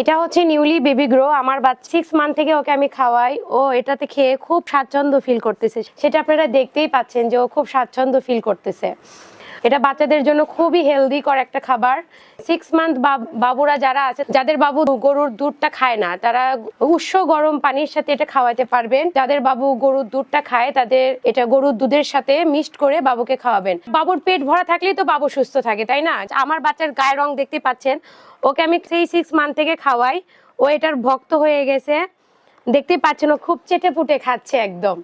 এটা হচ্ছে newly baby grow. আমার বাচ্চা সিক্স মান্থ থেকে ওকে আমি খাওয়াই। ও এটাতে খেয়ে খুব স্বাচ্ছন্দ্য ফিল করতেছে। সেটা আপনারা দেখতেই পাচ্ছেন যে ও খুব স্বাচ্ছন্দ্য ফিল করতেছে। এটা বাচ্চাদের জন্য খুবই হেলদি কর একটা খাবার। সিক্স মান্থ বাবুরা যারা আছে, যাদের বাবু গরুর দুধটা খায় না, তারা উষ্ণ গরম পানির সাথে এটা খাওয়াতে পারবেন। যাদের বাবু গরুর দুধটা খায়, তাদের এটা গরুর দুধের সাথে মিক্সড করে বাবুকে খাওয়াবেন। বাবুর পেট ভরা থাকলেই তো বাবু সুস্থ থাকে, তাই না? আমার বাচ্চার গায়ের রং দেখতে পাচ্ছেন, ওকে আমি সেই সিক্স মান্থ থেকে খাওয়াই। ও এটার ভক্ত হয়ে গেছে। দেখতে পাচ্ছেন, ও খুব চেটে পুটে খাচ্ছে একদম।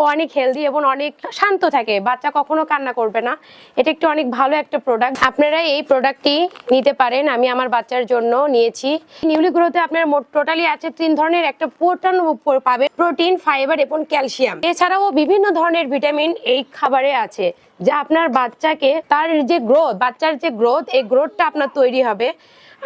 ও অনেক হেলদি এবং অনেক শান্ত থাকে। বাচ্চা কখনো কান্না করবে না। এটা একটু অনেক ভালো একটা প্রোডাক্ট আপনারা এই প্রোডাক্টটি নিতে পারেন। আমি আমার বাচ্চার জন্য নিয়েছি। নিউলি গ্রোথে আপনার মোট টোটালি আছে তিন ধরনের। একটা প্রোটন পাবে প্রোটিন ফাইবার এবং ক্যালসিয়াম এছাড়াও বিভিন্ন ধরনের ভিটামিন এই খাবারে আছে। যা আপনার বাচ্চাকে তার যে গ্রোথ বাচ্চার যে গ্রোথ এই গ্রোথটা আপনার তৈরি হবে।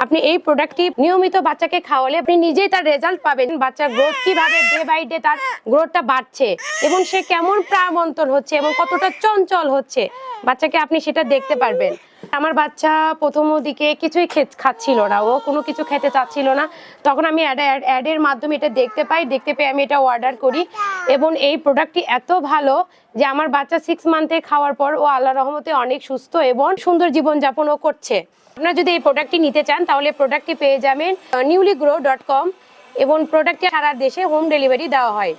আপনি এই প্রোডাক্টটি নিয়মিত বাচ্চাকে খাওয়ালে আপনি নিজেই তার রেজাল্ট পাবেন। বাচ্চার গ্রোথ কীভাবে ডে বাই ডে তার গ্রোথটা বাড়ছে এবং সে কেমন প্রাণবন্তর হচ্ছে এবং কতটা চঞ্চল হচ্ছে, বাচ্চাকে আপনি সেটা দেখতে পারবেন। আমার বাচ্চা প্রথম দিকে কিছুই খাচ্ছিল না। ও কোনো কিছু খেতে চাচ্ছিল না। তখন আমি অ্যাডের মাধ্যমে এটা দেখতে পাই। দেখতে পেয়ে আমি এটা অর্ডার করি। এবং এই প্রোডাক্টটি এত ভালো যে আমার বাচ্চা সিক্স মান্থে খাওয়ার পর ও আল্লাহ রহমতে অনেক সুস্থ এবং সুন্দর জীবনযাপন ও করছে। আপনারা যদি এই প্রোডাক্টটি নিতে চান, তাহলে প্রোডাক্টটি পেয়ে যাবেন নিউলি গ্রো ডট কম এবং প্রোডাক্টটি সারা দেশে হোম ডেলিভারি দেওয়া হয়।